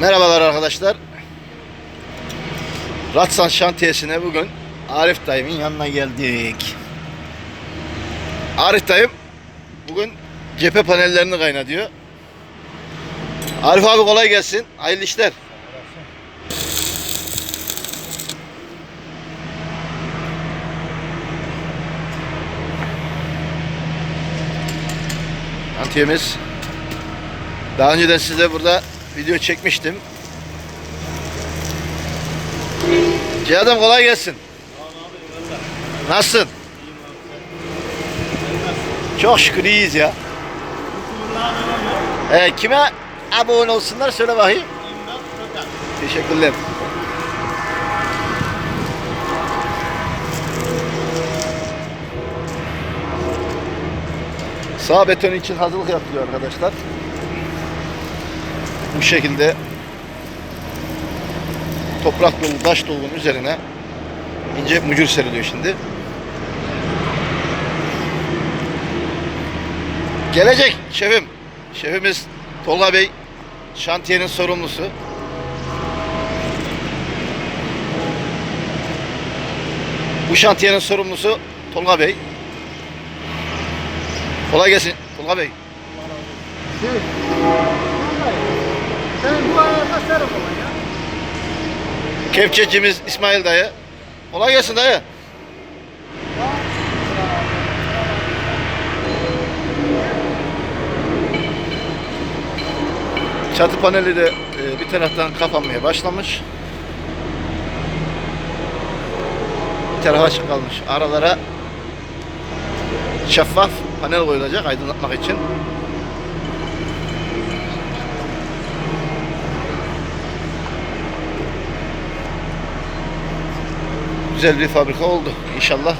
Merhabalar arkadaşlar. Ratsan şantiyesine bugün Arif dayımın yanına geldik. Arif dayım bugün cephe panellerini kaynatıyor. Arif abi kolay gelsin. Hayırlı işler. Şantiyemiz daha önceden size burada video çekmiştim. Cihadım kolay gelsin. Nasılsın? Çok şükür iyiyiz ya. Ee, kime abone olsunlar söyle bakayım. Teşekkürler. Sağ beton için hazırlık yapılıyor arkadaşlar. Bu şekilde toprak dolu, taş dolunun üzerine ince mucur seriliyor şimdi. Gelecek şefim. Şefimiz Tolga Bey şantiyenin sorumlusu. Bu şantiyenin sorumlusu Tolga Bey. Kolay gelsin Tolga Bey. Sen sarı baba ya. Kepçecimiz İsmail dayı. Kolay gelsin dayı. Çatı paneli de e, bir taraftan kapanmaya başlamış. Bir taraf açık. Aralara şeffaf panel koyulacak aydınlatmak için. Güzel bir fabrika oldu. İnşallah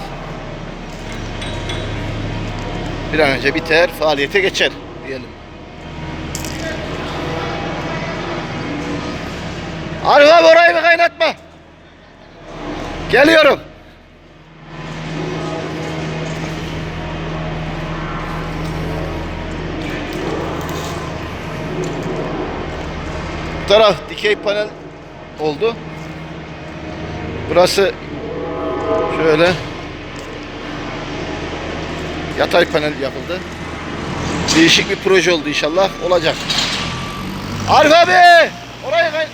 bir an önce biter, faaliyete geçer diyelim. Arif orayı bir kaynatma. Geliyorum. Bu taraf dikey panel oldu. Burası şöyle yatay panel yapıldı. Değişik bir proje oldu inşallah. Olacak. Arif abi! Orayı kay...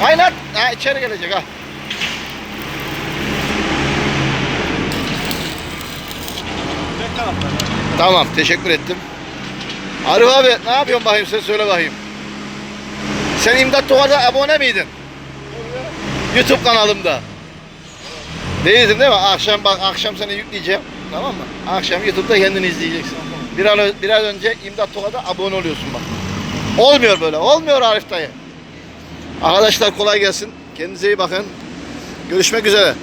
Kaynat. Ha içeri gelecek ha. Tamam teşekkür ettim. Arif abi ne yapıyorsun bakayım sen söyle bakayım. Sen İmdat Doğa'da abone miydin? YouTube kanalımda. Değildin değil mi? Akşam bak akşam seni yükleyeceğim. Tamam mı? Akşam YouTube'da kendini izleyeceksin. Bir an, biraz önce İmdat Toka'da abone oluyorsun bak. Olmuyor böyle. Olmuyor Arif dayı. Arkadaşlar kolay gelsin. Kendinize iyi bakın. Görüşmek üzere.